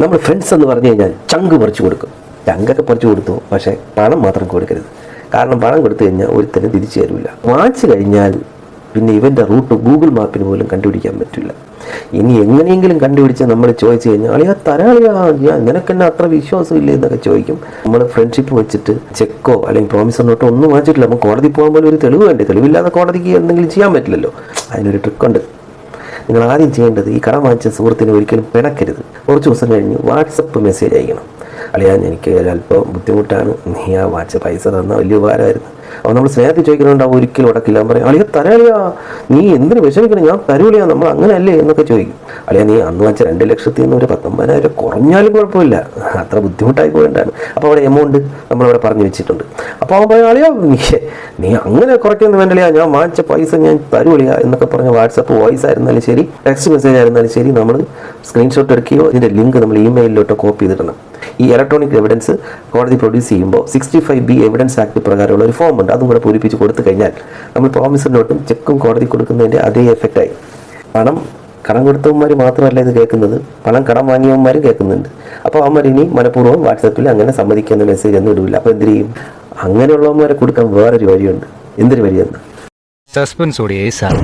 നമ്മൾ ഫ്രണ്ട്സ് എന്ന് പറഞ്ഞു കഴിഞ്ഞാൽ ചങ്ക് പറിച്ചു കൊടുക്കും. ചങ്കൊക്കെ പറിച്ചു കൊടുത്തു പക്ഷേ പണം മാത്രം കൊടുക്കരുത്. കാരണം പണം കൊടുത്തു കഴിഞ്ഞാൽ ഒരുത്തനും തിരിച്ചു തരില്ല വാച്ച് കഴിഞ്ഞാൽ പിന്നെ ഇവന്റെ റൂട്ട് ഗൂഗിൾ മാപ്പിന് പോലും കണ്ടുപിടിക്കാൻ പറ്റില്ല. ഇനി എങ്ങനെയെങ്കിലും കണ്ടുപിടിച്ച് നമ്മൾ ചോദിച്ചു കഴിഞ്ഞാൽ അളിയാ തരാളിയാ ഞാൻ നിനക്ക് എന്നെ അത്ര വിശ്വാസമില്ലേ എന്നൊക്കെ ചോദിക്കും. നമ്മൾ ഫ്രണ്ട്ഷിപ്പ് വെച്ചിട്ട് ചെക്കോ അല്ലെങ്കിൽ പ്രോമിസർ നോട്ടോ ഒന്നും വാങ്ങിച്ചിട്ടില്ല. നമുക്ക് കോടതി പോകാൻ പോലും ഒരു തെളിവ് വേണ്ടേ? തെളിവില്ലാതെ കോടതിക്ക് എന്തെങ്കിലും ചെയ്യാൻ പറ്റില്ലല്ലോ. അതിനൊരു ട്രിക്കുണ്ട് നിങ്ങൾ ആദ്യം ചെയ്യേണ്ടത് ഈ കടം വാങ്ങിച്ച സുഹൃത്തിനെ ഒരിക്കലും പിണക്കരുത്. കുറച്ച് ദിവസം കഴിഞ്ഞ് വാട്സപ്പ് മെസ്സേജ് അയക്കണം. അളിയാൻ എനിക്ക് ഒരല്പം ബുദ്ധിമുട്ടാണ്. നീ ആ വാച്ച് പൈസ തന്ന വലിയ ഉപകാരമായിരുന്നു. അപ്പോൾ നമ്മൾ സ്നേഹത്തിൽ ചോദിക്കുന്നുണ്ടാവും ഒരിക്കലും ഉടക്കില്ല പറയും. അളിയ തരളിയാ നീ എന്തിനു വിഷമിക്കണം? ഞാൻ തരൂലിയാ നമ്മൾ അങ്ങനെയല്ലേ എന്നൊക്കെ ചോദിക്കും. അളിയ നീ അന്ന് വാങ്ങിച്ച രണ്ട് ലക്ഷത്തിൽ നിന്ന് ഒരു പത്തൊമ്പതിനായിരം കുറഞ്ഞാലും കുഴപ്പമില്ല. അത്ര ബുദ്ധിമുട്ടായി പോയിട്ടാണ് അപ്പോൾ അവിടെ എമൗണ്ട് നമ്മളവിടെ പറഞ്ഞു വെച്ചിട്ടുണ്ട്. അപ്പോൾ അവൻ പറയും അളിയാ നീ അങ്ങനെ കുറയ്ക്കൊന്നും വേണ്ടല്ലേ ഞാൻ വാങ്ങിച്ച പൈസ ഞാൻ തരൂലിയാ എന്നൊക്കെ പറഞ്ഞ വാട്സപ്പ് വോയിസ് ആയിരുന്നാലും ശരി ടെക്സ്റ്റ് മെസ്സേജ് ആയിരുന്നാലും ശരി നമ്മൾ സ്ക്രീൻഷോട്ട് എടുക്കുകയോ ഇതിന്റെ ലിങ്ക് നമ്മൾ ഇമെയിലിലോട്ടോ കോപ്പി ചെയ്തിടണം. ഈ ഇലക്ട്രോണിക് എവിഡൻസ് കോടതി പ്രൊഡ്യൂസ് ചെയ്യുമ്പോൾ sixty five B evidence act പ്രകാരമുള്ള ഒരു ഫോം ഉണ്ട്. അതും കൂടെ പൂരിപ്പിച്ച് കൊടുത്തു കഴിഞ്ഞാൽ നമ്മൾ പ്രോമിസർ നോട്ടും ചെക്കും കോടതി കൊടുക്കുന്നതിന്റെ അതേ എഫക്റ്റായി പണം കടം കൊടുത്തവന്മാർ മാത്രമല്ല ഇത് കേൾക്കുന്നത്. പണം കടം വാങ്ങിയവന്മാരും കേൾക്കുന്നുണ്ട്. അപ്പോൾ അവന്മാർ ഇനി മനഃപൂർവം വാട്സപ്പിൽ അങ്ങനെ സമ്മതിക്കുന്ന മെസ്സേജ് ഒന്നും ഇടില്ല അപ്പോൾ എന്ത് ചെയ്യും? അങ്ങനെയുള്ളവന്മാരെ കൊടുക്കാൻ വേറൊരു വഴിയുണ്ട്. എന്തൊരു വഴിയെന്ന്? ഓടിയായി സാർ